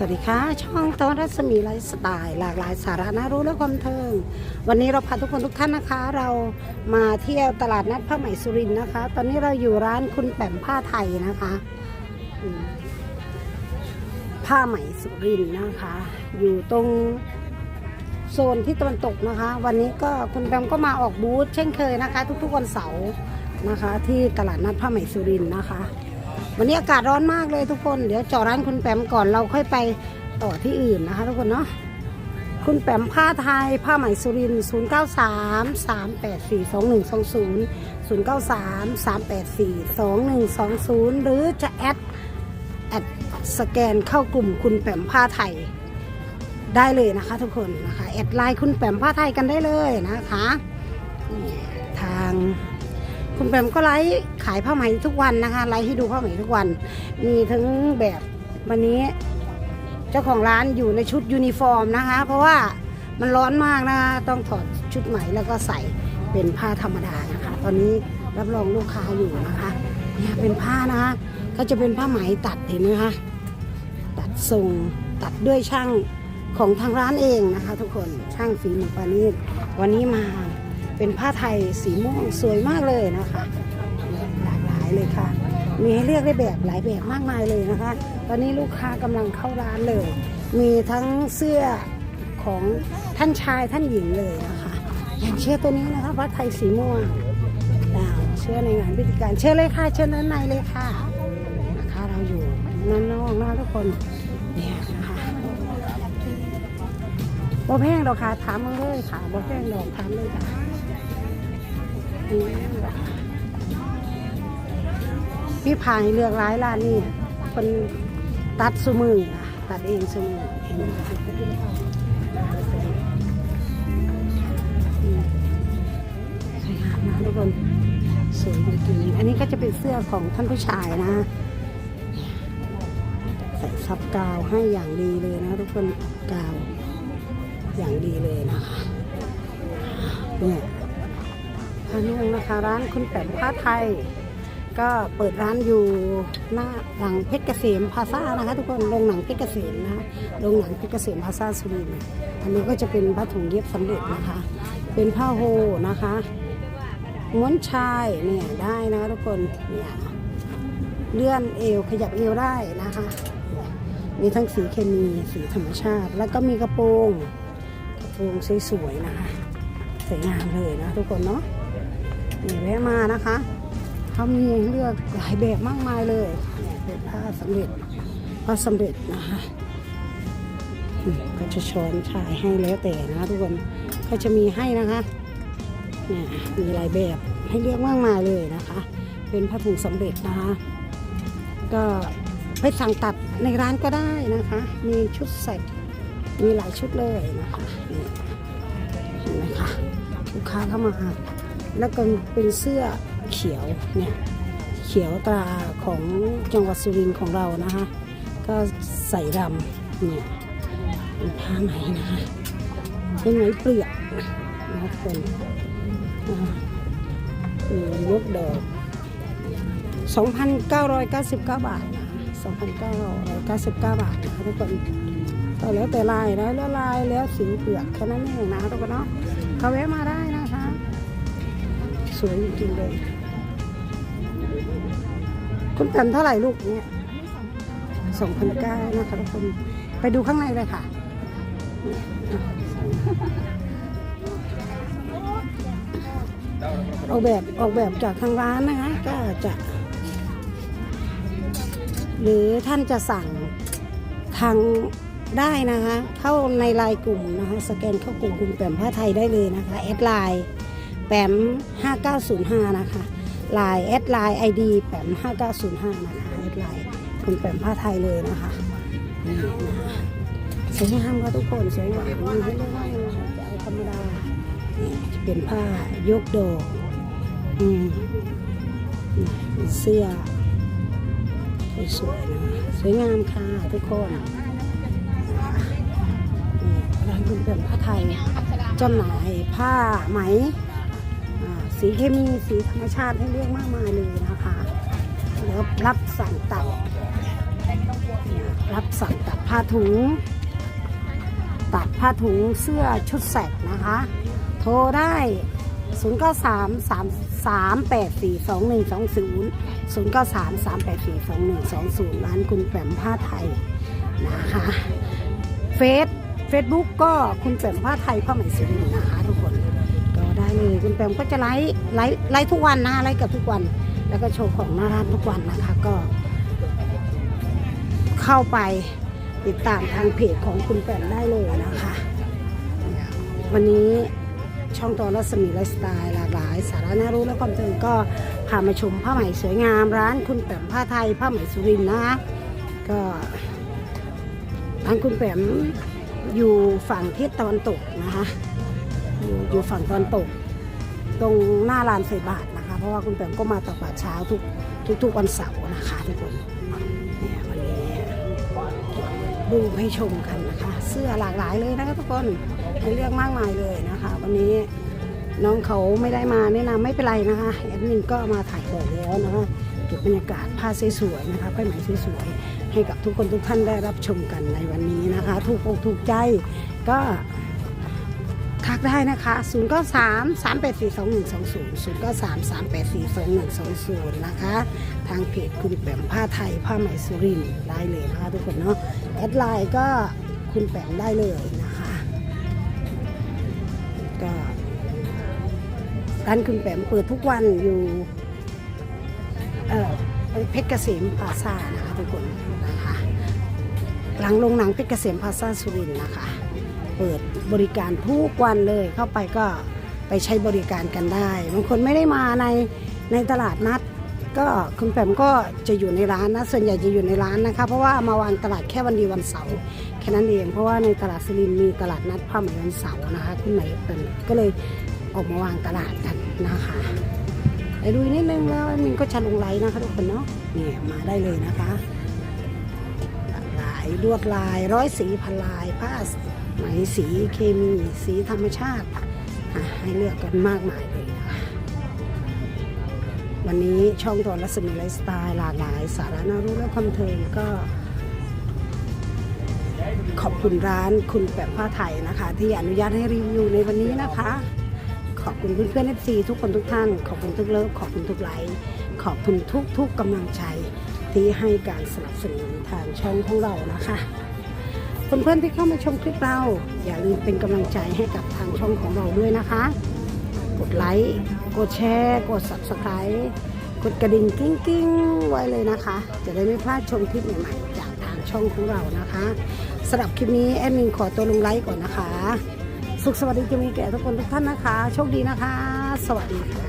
สวัสดีค่ะ ช่องตอนรัศมีไลฟ์สไตล์หลากหลายสาระน่ารู้และความเทิง วันนี้เราพาทุกคนทุกท่านนะคะ เรามาเที่ยวตลาดนัดผ้าไหมสุรินทร์นะคะ ตอนนี้เราอยู่ร้านคุณแปมผ้าไทยนะคะผ้าไหมสุรินทร์นะคะ อยู่ตรงโซนที่ตะวันตกนะคะ วันนี้ก็คุณแปมก็มาออกบูธเช่นเคยนะคะ ทุกๆวันเสาร์นะคะ ที่ตลาดนัดผ้าไหมสุรินทร์นะคะ วันนี้อากาศร้อนมากเลยทุกคนเดี๋ยวจอร้านคุณแปมก่อนเราค่อยไปต่อที่อื่นนะคะ ทุกคนเนาะคุณแปมผ้าไทยผ้าไหมสุรินทร์0 9 3 3 8 4 2 1 2 0 0 9 3 3 8 4 2 1 2 0หรือจะแอดแอดสแกนเข้ากลุ่มคุณแปมผ้าไทยได้เลยนะคะ ทุกคนนะคะแอดไลน์คุณแปมผ้าไทยกันได้เลยนะคะทาง คุณแปมก็ไลฟ์ขายผ้าไหมทุกวันนะคะไลฟ์ให้ดูผ้าไหมทุกวัน มีทั้งแบบวันนี้ เจ้าของร้านอยู่ในชุดยูนิฟอร์มนะคะ เพราะว่ามันร้อนมากนะคะต้องถอดชุดไหมแล้วก็ใส่เป็นผ้าธรรมดานะคะ ตอนนี้รับรองลูกค้าอยู่นะคะเนี่ยเป็นผ้านะคะก็จะเป็นผ้าไหมตัดเห็นไหมคะตัดทรงตัดด้วยช่างของทางร้านเองนะคะ ทุกคนช่างฝีมือปานีตวันนี้มา เป็นผ้าไทยสีม่วงสวยมากเลยนะคะ หลากหลายเลยค่ะ มีให้เลือกได้แบบหลายแบบมากมายเลยนะคะ ตอนนี้ลูกค้ากำลังเข้าร้านเลย มีทั้งเสื้อของท่านชายท่านหญิงเลยนะคะ อย่างเชือกตัวนี้นะคะวัดไทยสีม่วงเชื่อในงานพิธีการเชิญเลยค่ะเชิญด้นในเลยค่ะนะคะเราอยู่ด้านนอกนะทุกคนเนี่ยนะคะบ่แพงดอกค่ะถามมาเลยค่ะบ่แพงดอกถามเลยค่ะ มพี่พายเลือกร้ายร้านนี่คนตัดสมืออะตัดเองสมือนไหมอืมสวยงามนะทุกคนสวยจริงอันนี้ก็จะเป็นเสื้อของท่านผู้ชายนะ ใส่ซับกาวให้อย่างดีเลยนะทุกคนกาวอย่างดีเลยนะคะเนี่ย พานุ่งนะคะ ร้านคุณแปมผ้าไทย ก็เปิดร้านอยู่หน้าหลังเพชรเกษมพาซ่านะคะ ทุกคนโรงหนังเพชรเกษมนะคะโรงหนังเพชรเกษมพาซ่าสุรินทร์อันนี้ก็จะเป็นผ้าถุงเย็บสำเร็จนะคะ เป็นผ้าโฮนะคะม้วนชายเนี่ยได้นะคะทุกคนเนี่ยเลื่อนเอวขยับเอวได้นะคะมีทั้งสีเคมีสีธรรมชาติ แล้วก็มีกระโปรงกระโปรงสวยๆนะคะสวยงามเลยนะทุกคนเนาะ นี่แวะมานะคะเขามีเลือกหลายแบบมากมายเลยเนี่ยเป็นผ้าสำเร็จผ้าสำเร็จนะคะก็จะช้อนชายให้แล้วแต่นะทุกคนก็จะมีให้นะคะเนี่ยมีหลายแบบให้เลือกมากมายเลยนะคะ เป็นผ้าถุงสำเร็จนะคะ ก็ไปสั่งตัดในร้านก็ได้นะคะ มีชุดใส่มีหลายชุดเลยนะคะนี่เห็นไหมคะลูกค้าเข้ามา แล้วก็เป็นเสื้อเขียวเนี่ยเขียวตราของจังหวัดสุรินทร์ของเรานะคะก็ใส่ดำเนี่ยเป็นผ้าไหมนะคะเป็นไหมเปลือกนะทุกคนอ่ามียกดอก 2,999 บาทนะ2,999 บาทนะคะทุกคนก็แล้วแต่ลายนะแล้วลายแล้วสีเปลือกแค่นั้นเองนะทุกคนเนาะเขาแวะมาได้ สวยจริงๆเลย คุณกันเท่าไหร่ลูกเนี่ยสองพันเก้านะคะทุกคนไปดูข้างในเลยค่ะ ออกแบบออกแบบจากทางร้านนะคะ ก็จะ หรือท่านจะสั่งทางได้นะคะ เข้าในไลน์กลุ่มนะคะ สแกนเข้ากลุ่มคุณแปมผ้าไทยได้เลยนะคะ แอดไลน์ แปม5905 นะคะไลน์แอดไลน์ไอดีแปม5905 นะคะแอดไลน์คุณแปมผ้าไทยเลยนะคะนี่นะคะสวยงามค่ะทุกคนสวยงามมีให้เลือกมากเลยจะเอาธรรมดานี่จะเป็นผ้ายกดอกอืมเสื้อสวยๆนะสวยงามค่ะทุกคนนี่ร้านคุณแปมผ้าไทยจำหน่ายผ้าไหม สีเคมีสีธรรมชาติให้เลือกมากมายเลยนะคะแล้วรับสั่งตัดรับสั่งตัดผ้าถุง ตัดผ้าถุงเสื้อชุดแสกนะคะ โทรได้ 0 9 3 3 3 8 4 2 1 2 0 0 9 3 3 8 4 2 1 2 0 ร้านคุณแปมผ้าไทยนะคะเฟซเฟซบุ๊กก็คุณแปมผ้าไทยผ้าไหมสุรินนะคะทุกคน ก็ได้เลยคุณแปมก็จะไลฟ์ไลฟ์ไลฟ์ทุกวันนะไลฟ์กับทุกวัน แล้วก็โชว์ของหน้าร้านทุกวันนะคะก็ เข้าไปติดตามทางเพจของคุณแปมได้เลยนะคะ วันนี้ช่องตัวรัศมีไลฟ์สไตล์หลากหลาย สาระน่ารู้และความตื่นก็พามาชมผ้าไหมสวยงามร้านคุณแปมผ้าไทยผ้าไหมสุรินทร์นะคะก็ร้านคุณแปมอยู่ฝั่งทิศตะวันตกนะคะอยู่อยู่ฝั่งตะวันตก ตรงหน้าลานใส่บาทนะคะ เพราะว่าคุณแปมก็มาตักบาตรเช้าทุกทุกทุกวันเสาร์นะคะทุกคนเนี่ยวันนี้ดูให้ชมกันนะคะ เสื้อหลากหลายเลยนะคะทุกคนให้เลือกมากมายเลยนะคะ วันนี้น้องเขาไม่ได้มาแนะนำไม่เป็นไรนะคะแอดมินก็มาถ่ายก่อนแล้วนะคะเก็บบรรยากาศผ้าสวยๆนะคะผ้าไหมสวยๆให้กับทุกคนทุกท่านได้รับชมกันในวันนี้นะคะ ถูกอกถูกใจก็ ทักได้นะคะ 0 9 3 3 8 4 2 1 2 0 0 9 3 3 8 4 2 1 2 0 นะคะ ทางเพจคุณแปมผ้าไทยผ้าไหมสุรินได้เลยนะคะทุกคนเนาะแอดไลน์ก็คุณแปมได้เลยนะคะ ก็ร้านคุณแปมเปิดทุกวันอยู่เอ่อเพชรเกษมพาซ่านะคะทุกคนนะคะหลังโรงหนังเพชรเกษมพาซ่าสุรินนะคะ เปิดบริการทุกวันเลยเข้าไปก็ไปใช้บริการกันได้บางคนไม่ได้มาในในตลาดนัด ก็คุณแปมก็จะอยู่ในร้านนะ ส่วนใหญ่จะอยู่ในร้านนะคะ เพราะว่ามาวางตลาดแค่วันดีวันเสาร์แค่นั้นเอง เพราะว่าในตลาดสุรินมีตลาดนัดผ้าไหมวันเสาร์นะคะคุณไหมเป็นก็เลยออกมาวางตลาดกันนะคะไปดูนิดนึงแล้วมินก็จะลงไลน์นะคะทุกคนเนาะเนี่ยมาได้เลยนะคะ ลายลวดลายร้อยสีพันลายผ้าไหมสีเคมีสีธรรมชาติให้เลือกกันมากมายเลยนะคะวันนี้ช่องตัวรัศมีไลฟ์สไตล์หลากหลาย สาระน่ารู้และความเทิงก็ ขอบคุณร้านคุณแปมผ้าไทยนะคะ ที่อนุญาตให้รีวิวในวันนี้นะคะ ขอบคุณเพื่อนๆเอฟซีทุกคนทุกท่าน ขอบคุณทุกเลิฟขอบคุณทุกไลค์ขอบคุณทุกทุกๆกำลังใจ ที่ให้การสนับสนุนทางช่องของเรานะคะเพื่อนๆที่เข้ามาชมคลิปเรา อย่าลืมเป็นกำลังใจให้กับทางช่องของเราด้วยนะคะ กดไลค์กดแชร์กด subscribe กดกระดิ่งกิ้งกิ้งๆไว้เลยนะคะ จะได้ไม่พลาดชมคลิปใหม่ๆจากทางช่องของเรานะคะสำหรับคลิปนี้แอดมินขอตัวลงไลค์ก่อนนะคะ สุขสวัสดีจะมีแก่ทุกคนทุกท่านนะคะ โชคดีนะคะ สวัสดีค่ะ